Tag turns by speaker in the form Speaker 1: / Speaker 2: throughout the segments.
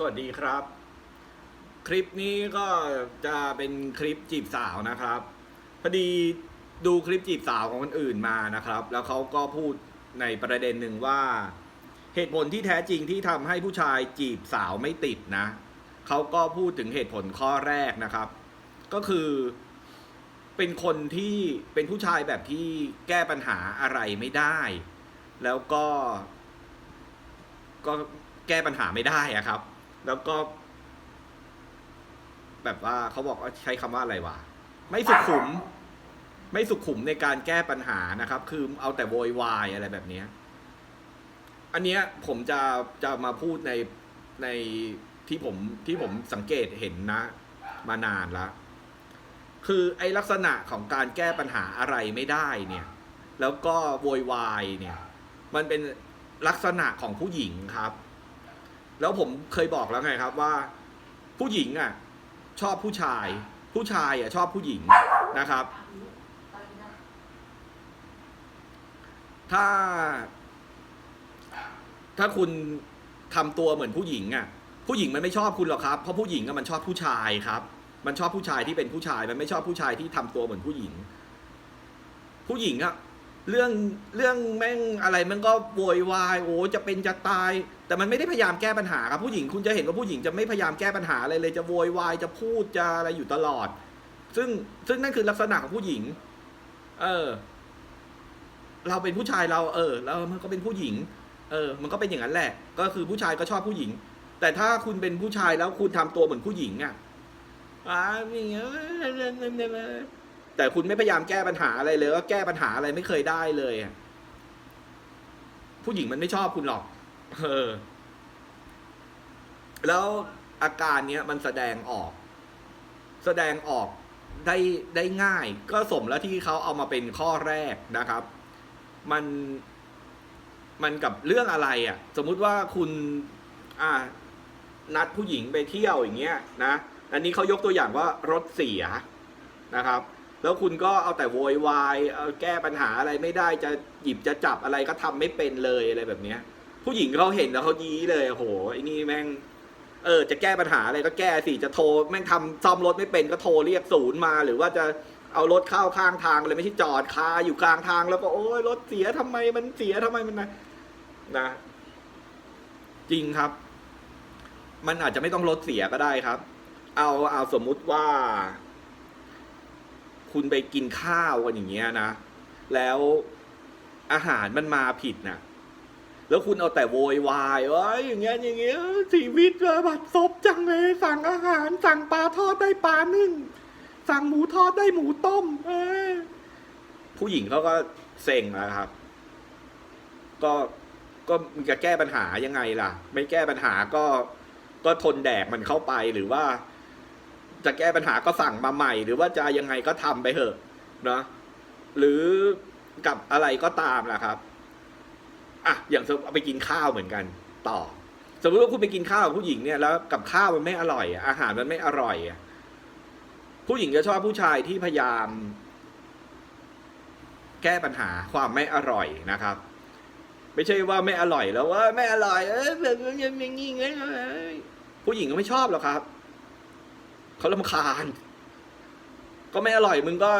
Speaker 1: สวัสดีครับ คลิปนี้ก็จะเป็นคลิปจีบสาวนะครับพอดีดูคลิปจีบสาวของคนอื่นมานะครับ แล้วเขาก็พูดในประเด็นหนึ่งว่า เหตุผลที่แท้จริงที่ทำให้ผู้ชายจีบสาวไม่ติดนะเขาก็พูดถึงเหตุผลข้อแรกนะครับ ก็คือเป็นคนที่เป็นผู้ชายแบบที่แก้ปัญหาอะไรไม่ได้ แล้วก็ ก็แก้ปัญหาไม่ได้อะครับ แล้วก็ แบบว่าเขาบอกว่าใช้คำว่าอะไรวะ ไม่สุขุม ไม่สุขุมในการแก้ปัญหานะครับ คือเอาแต่โวยวายอะไรแบบเนี้ยอันเนี้ยผมจะจะมาพูดในในที่ผมที่ผมสังเกตเห็นนะ มานานแล้วคือไอลักษณะของการแก้ปัญหาอะไรไม่ได้เนี่ย แล้วก็โวยวายเนี่ย มันเป็นลักษณะของผู้หญิงครับ แล้วผมเคยบอกแล้วไงครับว่า ผู้หญิงอะ ชอบผู้ชาย ผู้ชายอะ ชอบผู้หญิงนะครับ ถ้า ถ้าคุณทำตัวเหมือนผู้หญิงอะ ผู้หญิงมันไม่ชอบคุณหรอกครับเพราะผู้หญิงอะมันชอบผู้ชายครับ มันชอบผู้ชายที่เป็นผู้ชาย มันไม่ชอบผู้ชายที่ทำตัวเหมือนผู้หญิง ผู้หญิงอะ เรื่องเรื่องแม่งอะไรมันก็โวยวายโอ้จะเป็นจะตาย แต่มันไม่ได้พยายามแก้ปัญหาครับผู้หญิงคุณจะเห็นว่าผู้หญิงจะไม่พยายามแก้ปัญหาอะไรเลยจะโวยวายจะพูดจะอะไรอยู่ตลอด ซึ่งซึ่งนั่นคือลักษณะของผู้หญิง เออ เราเป็นผู้ชายเรา เออ แล้วมันก็เป็นผู้หญิง เออ มันก็เป็นอย่างนั้นแหละ ก็คือผู้ชายก็ชอบผู้หญิง แต่ถ้าคุณเป็นผู้ชายแล้วคุณทำตัวเหมือนผู้หญิงอะอ่าอย่างเงี้ย แต่คุณไม่พยายามแก้ปัญหาอะไรเลยว่าแก้ปัญหาอะไรไม่เคยได้เลยอะผู้หญิงมันไม่ชอบคุณหรอก เออ แล้วอาการเนี้ยมันแสดงออก แสดงออกได้ได้ง่าย ก็สมแล้วที่เขาเอามาเป็นข้อแรกนะครับ มันมันกับเรื่องอะไรอะ่ะ สมมุติว่าคุณ อ่า นัดผู้หญิงไปเที่ยวอย่างเงี้ยนะ อันนี้เขายกตัวอย่างว่ารถเสียนะครับ แล้วคุณก็เอาแต่โวยวายเอาแก้ปัญหาอะไรไม่ได้จะหยิบจะจับอะไรก็ทำไม่เป็นเลยอะไรแบบเนี้ย ผู้หญิงเขาเห็นแล้วเขายี้เลยโหไอ้นี่แม่ง เออ จะแก้ปัญหาอะไรก็แก้สิจะโทรแม่งทำซ่อมรถไม่เป็นก็โทรเรียกศูนย์มา หรือว่าจะเอารถเข้าข้างทางเลยไม่ใช่จอดคาอยู่กลางทาง แล้วก็โอ้ยรถเสียทำไมมันเสียทำไมมันนะนะ จริงครับ มันอาจจะไม่ต้องรถเสียก็ได้ครับ เอาเอาสมมุติว่า คุณไปกินข้าวกันอย่างเงี้ยนะ แล้วอาหารมันมาผิดนะแล้วคุณเอาแต่โวยวายว่าอย่างเงี้ยอย่างเงี้ยชีวิตเลยบัดซบจังเลย สั่งอาหาร สั่งปลาทอดได้ปลานึ่ง สั่งหมูทอดได้หมูต้ม เออผู้หญิงเขาก็เซ็งนะครับ ก็ก็มึงจะแก้ปัญหายังไงล่ะ ไม่แก้ปัญหาก็ก็ทนแดกมันเข้าไปหรือว่า จะแก้ปัญหาก็สั่งมาใหม่ หรือว่าจะยังไงก็ทำไปเถอะเนาะหรือกับอะไรก็ตามนะครับอะอย่างสมมติเอาไปกินข้าวเหมือนกัน ต่อ สมมติว่าคุณไปกินข้าวกับผู้หญิงเนี่ยแล้วกับข้าวมันไม่อร่อย อาหารมันไม่อร่อยผู้หญิงจะชอบผู้ชายที่พยายาม แก้ปัญหาความไม่อร่อยนะครับ ไม่ใช่ว่าไม่อร่อยแล้วว่าไม่อร่อย เออแบบนี้อย่างนี้ไงผู้หญิงก็ไม่ชอบหรอกครับ เขาลำคาญ ก็ไม่อร่อยมึงก็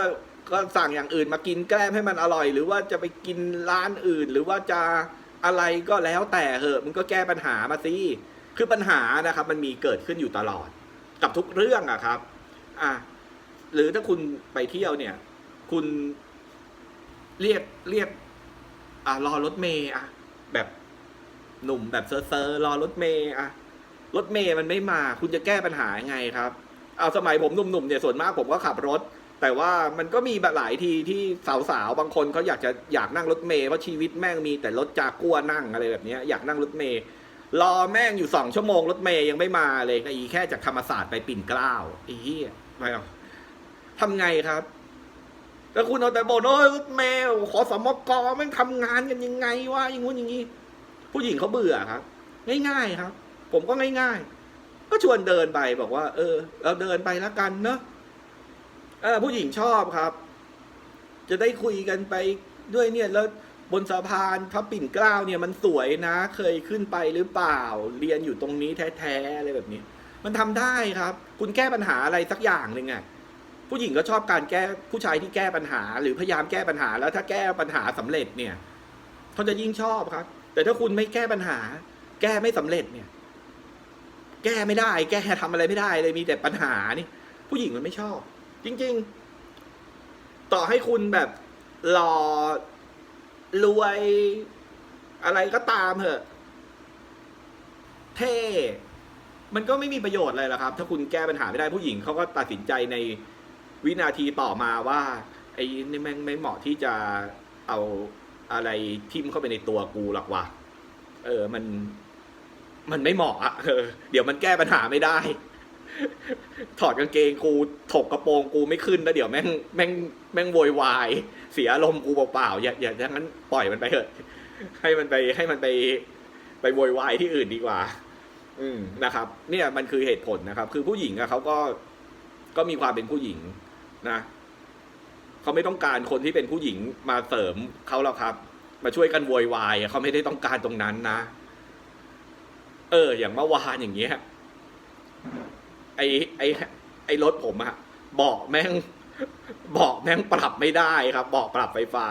Speaker 1: ก็สั่งอย่างอื่นมากินแกล้มให้มันอร่อย หรือว่าจะไปกินร้านอื่น หรือว่าจะอะไรก็แล้วแต่เหอะมึงก็แก้ปัญหามาสิคือปัญหานะครับ มันมีเกิดขึ้นอยู่ตลอด กับทุกเรื่องอะครับ อะหรือถ้าคุณไปเที่ยวเนี่ย คุณเรียกเรียก อะรอรถเมย์อะแบบหนุ่มแบบเซอร์เซอร์รอรถเมย์อะรถเมย์มันไม่มา คุณจะแก้ปัญหายังไงครับ เอาสมัยผมหนุ่มๆเนี่ยส่วนมากผมก็ขับรถ แต่ว่ามันก็มีแบบหลายทีที่สาวๆบางคนเขาอยากจะอยากนั่งรถเมย์เพราะชีวิตแม่งมีแต่รถจากกัวนั่งอะไรแบบนี้อยากนั่งรถเมย์รอแม่งอยู่สองชั่วโมงรถเมย์ยังไม่มาเลยก็อีแค่จากธรรมศาสตร์ไปปิ่นเกล้าอีเหี้ยไม่เอาทำไงครับแล้วคุณเอาแต่บ่นโอ้ยรถเมย์ขอสมกแม่งทำงานกันยังไงวะอย่างงู้นอย่างงี้ผู้หญิงเขาเบื่อครับ ง่ายๆครับ ผมก็ง่าย ๆ ก็ชวนเดินไปบอกว่า เออ เราเดินไปแล้วกันเนาะเออผู้หญิงชอบครับ จะได้คุยกันไปด้วยเนี่ยแล้วบนสะพานพระปิ่นเกล้าเนี่ยมันสวยนะ เคยขึ้นไปหรือเปล่า เรียนอยู่ตรงนี้แท้ๆอะไรแบบนี้ มันทำได้ครับ คุณแก้ปัญหาอะไรสักอย่างหนึ่งอะผู้หญิงก็ชอบการแก้ผู้ชายที่แก้ปัญหา หรือพยายามแก้ปัญหา แล้วถ้าแก้ปัญหาสำเร็จเนี่ยเขาจะยิ่งชอบครับ แต่ถ้าคุณไม่แก้ปัญหา แก้ไม่สำเร็จเนี่ย แก้ไม่ได้ แก้ทำอะไรไม่ได้เลยมีแต่ปัญหานี่ ผู้หญิงมันไม่ชอบ จริง ๆ ต่อให้คุณแบบหล่อรวยอะไรก็ตามเถอะ เท่ มันก็ไม่มีประโยชน์อะไรหรอกครับ ถ้าคุณแก้ปัญหาไม่ได้ผู้หญิงเขาก็ตัดสินใจในวินาทีต่อมาว่าไอ้นี่แม่งไม่เหมาะที่จะเอาอะไรทิ่มเข้าไปในตัวกูหรอกวะเออ มัน มันไม่เหมาะอะเออเดี๋ยวมันแก้ปัญหาไม่ได้ ถอดกางเกงกูถกกระโปรงกูไม่ขึ้นแล้วเดี๋ยวแม่งแม่งแม่งโวยวายเสียอารมณ์กูเปล่าๆอย่าอย่าอย่างนั้นปล่อยมันไปเถอะ ให้มันไปให้มันไปไปโวยวายที่อื่นดีกว่า อืมนะครับ เนี่ยมันคือเหตุผลนะครับ คือผู้หญิงอะเขาก็ก็มีความเป็นผู้หญิงนะเขาไม่ต้องการคนที่เป็นผู้หญิงมาเสริมเขาหรอกครับ มาช่วยกันโวยวายอะเขาไม่ได้ต้องการตรงนั้นนะ เออ อย่างเมื่อวานอย่างเงี้ยไอไอไอรถผมอะเบาะแม่งเบาะแม่งปรับไม่ได้ครับเบาะปรับไฟฟ้า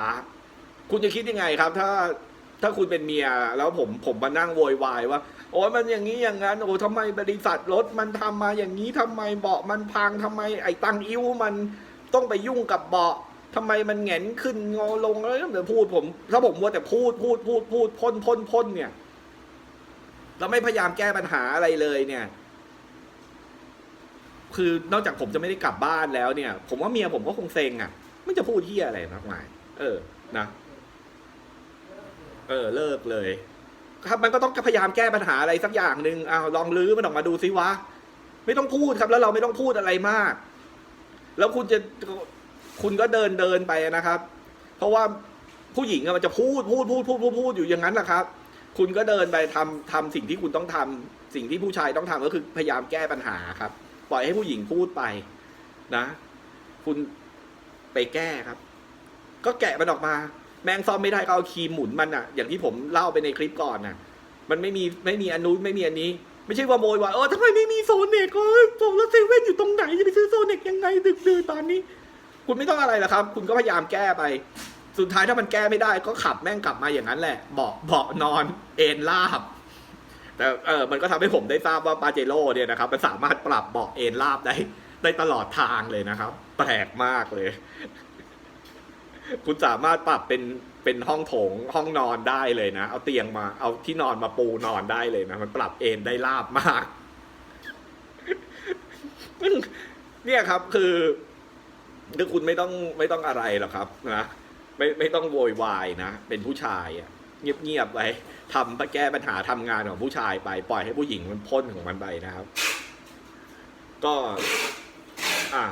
Speaker 1: คุณจะคิดยังไงครับ ถ้าถ้าคุณเป็นเมีย แล้วผมผมมานั่งโวยวายว่า โอ้ยมันอย่างนี้อย่างนั้นโอ้ทำไมบริษัทรถมันทำมาอย่างนี้ทำไมเบาะมันพังทำไม ไอ้ตังอิ้วมันต้องไปยุ่งกับเบาะทำไมมันแหงนขึ้นงอลงแล้วเดี๋ยวพูดผม ถ้าผมมัวแต่พูดพูดพูดพูดพ่นพ่นพ่นเนี่ย แล้วไม่พยายามแก้ปัญหาอะไรเลยเนี่ย คือนอกจากผมจะไม่ได้กลับบ้านแล้วเนี่ย ผมว่าเมียผมก็คงเซ็งอะไม่จะพูดที่อะไรมากมาย เออ นะ เออ เลิกเลย ครับมันก็ต้องพยายามแก้ปัญหาอะไรสักอย่างหนึ่งอ้าวลองลื้อมันออกมาดูซิวะ ไม่ต้องพูดครับ แล้วเราไม่ต้องพูดอะไรมาก แล้วคุณจะคุณก็เดินเดินไปนะครับ เพราะว่าผู้หญิงมันจะพูดพูดพูดพูดพูดพูดอยู่อย่างนั้นแหละครับ คุณก็เดินไปทำทำสิ่งที่คุณต้องทำสิ่งที่ผู้ชายต้องทำก็คือพยายามแก้ปัญหาครับ ปล่อยให้ผู้หญิงพูดไปนะ คุณไปแก้ครับ ก็แกะมันออกมา แมงซ่อมไม่ได้ก็เอาครีมหมุนมันอะอย่างที่ผมเล่าไปในคลิปก่อนน่ะมันไม่มีไม่มีอันนู้นไม่มีอันนี้ ไม่ใช่ว่าโมยว่าเออทำไมไม่มีโซเน็กก็บอกแล้วเซเว่นอยู่ตรงไหนจะไปซื้อโซเน็กยังไงดึกดื่นตอนนี้ คุณไม่ต้องอะไรหรอกครับ คุณก็พยายามแก้ไป สุดท้ายถ้ามันแก้ไม่ได้ก็ขับแม่งกลับมาอย่างนั้นแหละเบาะเบาะนอนเอนลาบ แต่เออมันก็ทำให้ผมได้ทราบว่าปาเจโร่เนี่ยนะครับมันสามารถปรับเบาะเอนลาบได้ได้ตลอดทางเลยนะครับ แปลกมากเลย คุณสามารถปรับเป็นเป็นห้องโถงห้องนอนได้เลยนะ เอาเตียงมา เอาที่นอนมาปูนอนได้เลยนะมันปรับเอนได้ราบมาก เนี่ยครับคือคือคุณไม่ต้องไม่ต้องอะไรหรอกครับนะ ไม่ไม่ต้องโวยวายนะ เป็นผู้ชายอะเงียบๆไว้ทำแก้ปัญหาทำงานของผู้ชายไป ปล่อยให้ผู้หญิงมันพ่นของมันไปนะครับ ก็ อ่า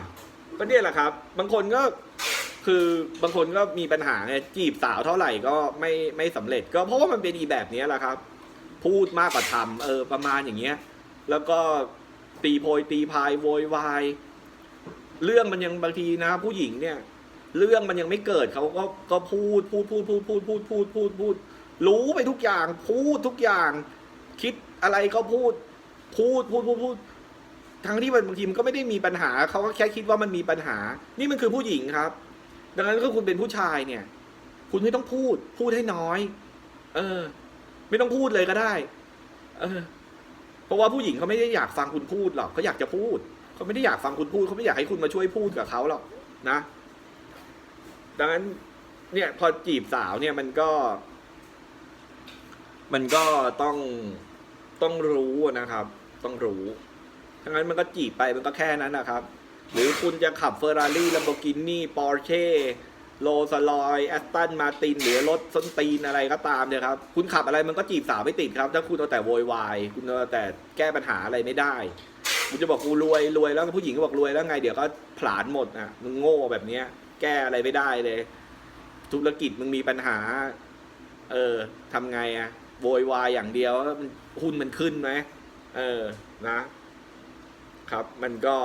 Speaker 1: ก็เนี่ยแหละครับ บางคนก็คือบางคนก็มีปัญหาไงจีบสาวเท่าไหร่ก็ไม่ไม่สำเร็จ ก็เพราะว่ามันเป็นอีแบบนี้แหละครับ พูดมากกว่าทำเออ ประมาณอย่างเงี้ย แล้วก็ตีโพยตีพายโวยวาย เรื่องมันยังบางทีนะ ผู้หญิงเนี่ย เรื่องมันยังไม่เกิดเขาก็ก็พูดพูดพูดพูดพูดพูดพูดพูดพูดรู้ไปทุกอย่าง พูดทุกอย่าง คิดอะไรก็พูด พูดพูดพูดพูดทั้งที่มันบางทีมันก็ไม่ได้มีปัญหาเขาก็แค่คิดว่ามันมีปัญหา นี่มันคือผู้หญิงครับ ดังนั้นก็คุณเป็นผู้ชายเนี่ย คุณไม่ต้องพูด พูดให้น้อย เออ ไม่ต้องพูดเลยก็ได้ เออ เพราะว่าผู้หญิงเขาไม่ได้อยากฟังคุณพูดหรอกเขาอยากจะพูดเขาไม่ได้อยากฟังคุณพูดเขาไม่อยากให้คุณมาช่วยพูดกับเขาหรอกนะ ดังนั้นเนี่ยพอจีบสาวเนี่ยมันก็ มันก็ต้องต้องรู้นะครับ ต้องรู้ทั้งนั้นมันก็จีบไปมันก็แค่นั้นนะครับ หรือคุณจะขับเฟอร์รารี่ลัมโบกินี่ปอร์เช่โรส์รอยแอสตันมาตินหรือรถส้นตีนอะไรก็ตามเนี่ยครับ คุณขับอะไรมันก็จีบสาวไม่ติดครับ ถ้าคุณเอาแต่โวยวาย คุณเอาแต่แก้ปัญหาอะไรไม่ได้คุณจะบอกกูรวยรวยแล้วผู้หญิงก็บอกรวยแล้วไง เดี๋ยวก็ผลาญหมดอะมึงโง่แบบเนี้ย แก้อะไรไม่ได้เลย ธุรกิจมึงมีปัญหา เออทำไงอะโวยวายอย่างเดียววมันหุ้นมันขึ้นไหมเออนะ ครับมันก็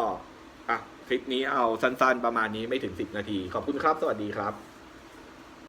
Speaker 1: อะ คลิปนี้เอาสั้นๆประมาณนี้ไม่ถึง10นาที ขอบคุณครับ สวัสดีครับ